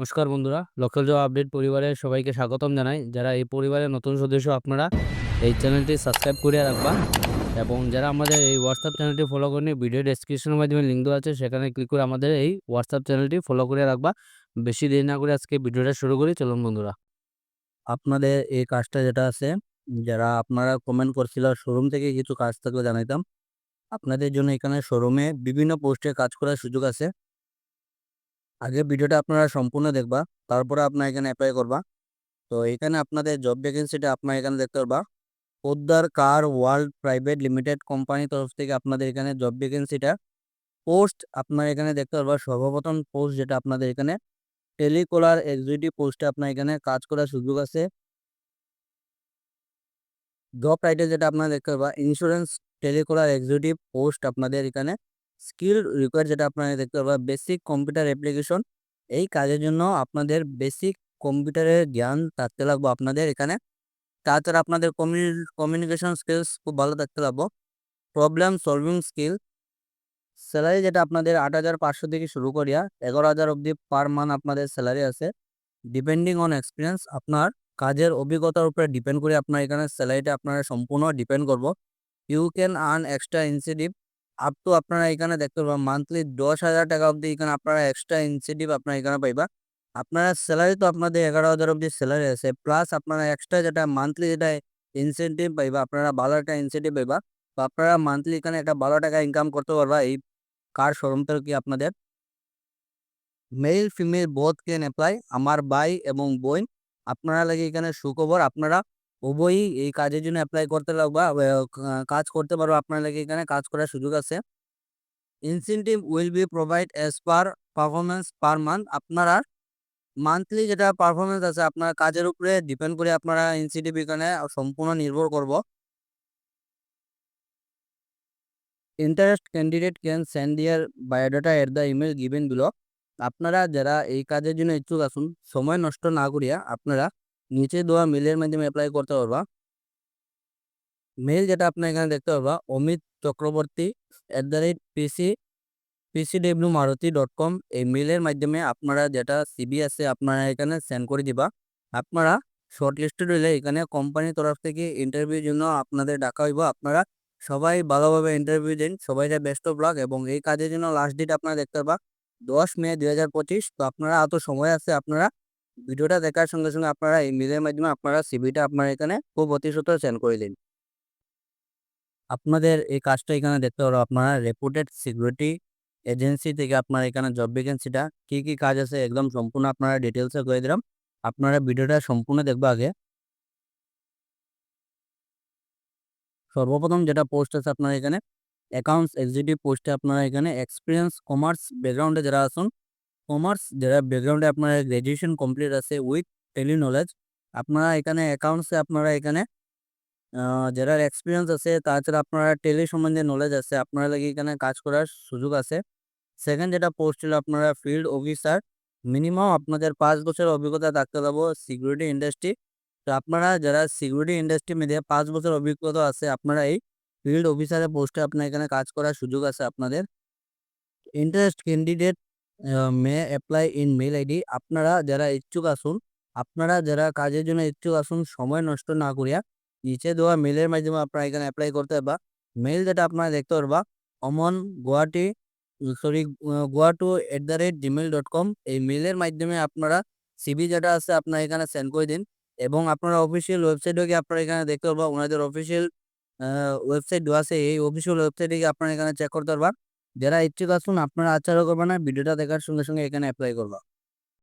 নমস্কার বন্ধুরা। Local job update পরিবারের সবাইকে স্বাগতম জানাই। যারা এই পরিবারের নতুন সদস্য আপনারা, এই চ্যানেলটি সাবস্ক্রাইব করে রাখবা। এবং যারা আমাদের এই হোয়াটসঅ্যাপ চ্যানেলটি ফলো করেনি ভিডিও ডেসক্রিপশনের মাধ্যমে লিঙ্ক দেওয়া আছে, সেখানে ক্লিক করে আমাদের এই হোয়াটসঅ্যাপ চ্যানেলটি ফলো করে রাখবা। বেশি দেরি না করে আজকে ভিডিওটা শুরু করি, চলুন বন্ধুরা। আপনাদের এই কাজটা যেটা আছে, যারা আপনারা কমেন্ট করছিল শোরুম থেকে কিছু কাজ থাকলে জানাইতাম। আপনাদের জন্য এখানে শোরুমে বিভিন্ন পোস্টে কাজ করার সুযোগ আছে। আগে ভিডিওটা আপনারা সম্পূর্ণ দেখবা, তারপরে আপনার এখানে অ্যাপ্লাই করবা। তো এখানে আপনাদের জব ভ্যাকেন্সিটা আপনার এখানে দেখতে পারবা। Poddar car world private limited company তরফ থেকে আপনাদের এখানে জব ভ্যাকেন্সিটা পোস্ট আপনার এখানে দেখতে পারবা। সর্বপ্রথম পোস্ট যেটা আপনাদের এখানে টেলিকলার এক্সিকিউটিভ পোস্টে আপনার এখানে কাজ করার সুযোগ আছে। জব টাইটেল যেটা আপনারা দেখতে পারবা ইন্স্যুরেন্স টেলিকলার এক্সিকিউটিভ পোস্ট আপনাদের এখানে স্কিল রিকোয়ার যেটা আপনারা দেখতে পারবা বেসিক কম্পিউটার অ্যাপ্লিকেশন এই কাজের জন্য আপনাদের বেসিক কম্পিউটারের জ্ঞান থাকতে লাগবে আপনাদের এখানে। তাছাড়া আপনাদের কমিউনিকেশন স্কিলস খুব ভালো থাকতে লাগবো। প্রবলেম সলভিং স্কিল স্যালারি যেটা আপনাদের আট হাজার পাঁচশো থেকে শুরু করিয়া এগারো হাজার অবধি পার মান্থ আপনাদের স্যালারি আছে। ডিপেন্ডিং অন এক্সপিরিয়েন্স আপনার কাজের অভিজ্ঞতার উপরে ডিপেন্ড করে আপনার এখানে স্যালারিটা আপনারা সম্পূর্ণ ডিপেন্ড করব। You can earn extra incentive up to আপনারা এখানে দেখতে পাবেন মান্থলি দশ হাজার টাকা অবধি এখানে আপনারা এক্সট্রা ইনসেটিভ আপনারা এখানে পাইবা। আপনারা স্যালারি তো আপনাদের এগারো হাজার অবধি স্যালারি আছে প্লাস আপনারা এক্সট্রা যেটা মান্থলি যেটা ইনসেন্টিভ পাইবা, আপনারা ভালো একটা ইনসেন্টিভ পাইবা, তো আপনারা মান্থলি এখানে একটা ভালো টাকা ইনকাম করতে পারবা, এই কার শোরুম থেকে আপনাদের। Male female both can apply আমার ভাই এবং বোন, আপনারা লাগে এখানে সুখবর, আপনারা উভয়ই এই কাজের জন্য অ্যাপ্লাই করতে লাগবা কাজ করতে পারো আপনার লাগে এখানে কাজ করার সুযোগ আছে। Incentive will be provide as per performance per month আপনারা মান্থলি যেটা পারফরমেন্স আছে, আপনার কাজের উপরে ডিপেন্ড করে আপনারা ইনসেন্টিভ এখানে সম্পূর্ণ নির্ভর করব। Interest candidate can send their biodata at the email given below আপনারা যারা এই কাজের জন্য ইচ্ছুক আসুন সময় নষ্ট না করিয়া আপনারা নিচে দেওয়া মেলের মাধ্যমে অ্যাপ্লাই করতে পারবা মেল যেটা আপনার এখানে দেখতে পারবা Amit Chakraborty at the rate PC PCW Maruti dot com এই মেলের মাধ্যমে আপনারা যেটা সিবি আছে আপনারা এখানে সেন্ড করে দিবা আপনারা শর্ট লিস্টেড হইলে এখানে কোম্পানির তরফ থেকে ইন্টারভিউর জন্য আপনাদের ডাকা হইব আপনারা সবাই ভালোভাবে ইন্টারভিউ দিন সবাইটা অফ লাক এবং এই কাজের জন্য লাস্ট ডেট আপনারা দেখতে পাবা দশ মে দুই হাজার পঁচিশ তো আপনারা এত সময় আছে আপনারা ভিডিওটা দেখার সঙ্গে সঙ্গে আপনারা এই মেলের মাধ্যমে আপনারা সিবিটা আপনারা এখানে খুব অতিশত সেন্ড করে দিন। আপনাদের এই কাজটা এখানে দেখতে পারো, আপনারা রেপুটেড সিকিউরিটি এজেন্সি থেকে আপনার এখানে জব ভ্যাকেন্সিটা কি কি কাজ আছে একদম সম্পূর্ণ আপনারা ডিটেলসে করে দিলাম। আপনারা ভিডিওটা সম্পূর্ণ দেখব আগে। সর্বপ্রথম যেটা পোস্ট আছে আপনার এখানে অ্যাকাউন্টস এক্সিকিউটিভ পোস্টে আপনারা এখানে এক্সপিরিয়েন্স কমার্স ব্যাকগ্রাউন্ডে যারা আসুন কমার্স যারা ব্যাকগ্রাউন্ডে আপনার গ্র্যাজুয়েশন কমপ্লিট আছে উইথ টেলি নলেজ আপনারা এখানে অ্যাকাউন্টসে আপনারা এখানে যারা এক্সপিরিয়েন্স আছে, তাছাড়া আপনারা টেলি সম্বন্ধে নলেজ আছে, আপনারা লাগে এখানে কাজ করার সুযোগ আছে। সেকেন্ড যেটা পোস্ট ছিল আপনারা ফিল্ড অফিসার মিনিমাম আপনাদের পাঁচ বছর অভিজ্ঞতা থাকতে পারব সিকিউরিটি ইন্ডাস্ট্রি তো আপনারা যারা সিকিউরিটি ইন্ডাস্ট্রি মধ্যে পাঁচ বছর অভিজ্ঞতা আছে, আপনারা এই ফিল্ড অফিসারের পোস্টে আপনার এখানে কাজ করার সুযোগ আছে আপনাদের। Interest candidate may apply in mail ID আপনারা যারা ইচ্ছুক আসুন, আপনারা যারা কাজের জন্য ইচ্ছুক আসুন, সময় নষ্ট না করিয়া, নিচে দেওয়া মেলের মাধ্যমে আপনারা এখানে অ্যাপ্লাই করতে পারবা। মেল যেটা আপনারা দেখতে পারবা, Aman Guwahati sorry Goa two at the rate Gmail dot com এই মেলের মাধ্যমে আপনারা সিবি যেটা আছে আপনারা এখানে সেন্ড করে দিন এবং আপনারা অফিসিয়াল ওয়েবসাইটে গিয়ে আপনারা এখানে দেখতে পারবা, ওনাদের অফিসিয়াল ওয়েবসাইট আছে, এই অফিসিয়াল ওয়েবসাইটে গিয়ে আপনারা এখানে চেক করতে পারবা। যারা ইচ্ছুক আসুন আপনারা আচার করবেন না ভিডিওটা দেখার সঙ্গে সঙ্গে এখানে অ্যাপ্লাই করবা।